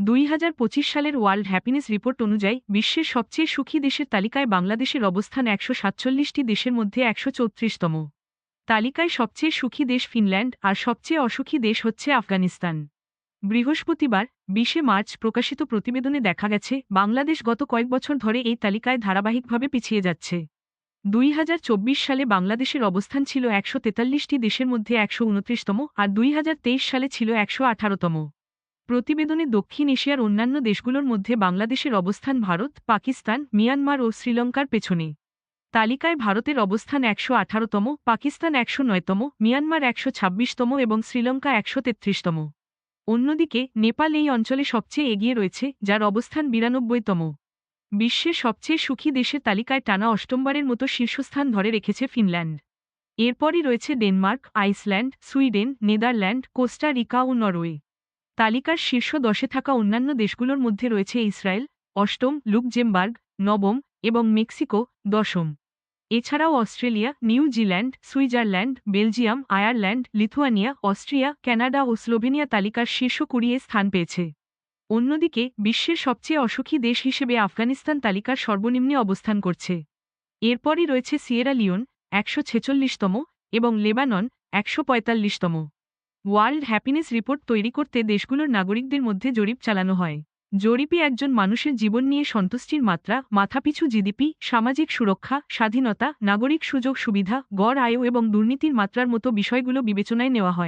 দুই হাজার পঁচিশ সালের ওয়ার্ল্ড হ্যাপিনেস রিপোর্ট অনুযায়ী, বিশ্বের সবচেয়ে সুখী দেশের তালিকায় বাংলাদেশের অবস্থান একশো সাতচল্লিশটি দেশের মধ্যে একশো চৌত্রিশতম। তালিকায় সবচেয়ে সুখী দেশ ফিনল্যান্ড আর সবচেয়ে অসুখী দেশ হচ্ছে আফগানিস্তান। বৃহস্পতিবার, বিশে মার্চ প্রকাশিত প্রতিবেদনে দেখা গেছে, বাংলাদেশ গত কয়েক বছর ধরে এই তালিকায় ধারাবাহিকভাবে পিছিয়ে যাচ্ছে। দুই হাজার চব্বিশ সালে বাংলাদেশের অবস্থান ছিল একশো দেশের মধ্যে একশো উনত্রিশতম আর দুই হাজার তেইশ সালে ছিল একশো আঠারোতম। প্রতিবেদনে দক্ষিণ এশিয়ার অন্যান্য দেশগুলোর মধ্যে বাংলাদেশের অবস্থান ভারত, পাকিস্তান, মিয়ানমার ও শ্রীলঙ্কার পেছনে। তালিকায় ভারতের অবস্থান একশো আঠারোতম, পাকিস্তান একশো নয়তম, মিয়ানমার একশো ছাব্বিশতম এবং শ্রীলঙ্কা একশো তেত্রিশতম। অন্যদিকে, নেপাল এই অঞ্চলে সবচেয়ে এগিয়ে রয়েছে, যার অবস্থান বিরানব্বইতম। বিশ্বের সবচেয়ে সুখী দেশের তালিকায় টানা অষ্টমবারের মতো শীর্ষস্থান ধরে রেখেছে ফিনল্যান্ড। এরপরই রয়েছে Denmark, Iceland, Sweden, Netherland, Costa Rica ও নরওয়ে। তালিকার শীর্ষ দশে থাকা অন্যান্য দেশগুলোর মধ্যে রয়েছে ইসরায়েল, অষ্টম লুকজেমবার্গ নবম এবং মেক্সিকো, দশম। এছাড়াও Australia New Zealand Switzerland, Belgium, Ireland, Lithuania, Austria Canada ও স্লোভেনিয়া তালিকার শীর্ষ কুড়িয়ে স্থান পেয়েছে। অন্যদিকে, বিশ্বের সবচেয়ে অসুখী দেশ হিসেবে আফগানিস্তান তালিকার সর্বনিম্নে অবস্থান করছে। এরপরই রয়েছে সিয়েরা লিওন, একশো ছেচল্লিশতম এবং লেবানন, একশো পঁয়তাল্লিশতম। ওয়ার্ল্ড হ্যাপিনেস রিপোর্ট তৈরি করতে দেশগুলোর নাগরিকদের মধ্যে জরিপ চালানো হয়। জরিপে একজন মানুষের জীবন নিয়ে সন্তুষ্টির মাত্রা, মাথাপিছু জিডিপি, সামাজিক সুরক্ষা, স্বাধীনতা, নাগরিক সুযোগ সুবিধা, গড় আয় এবং দুর্নীতির মাত্রার মতো বিষয়গুলো বিবেচনায় নেওয়া হয়।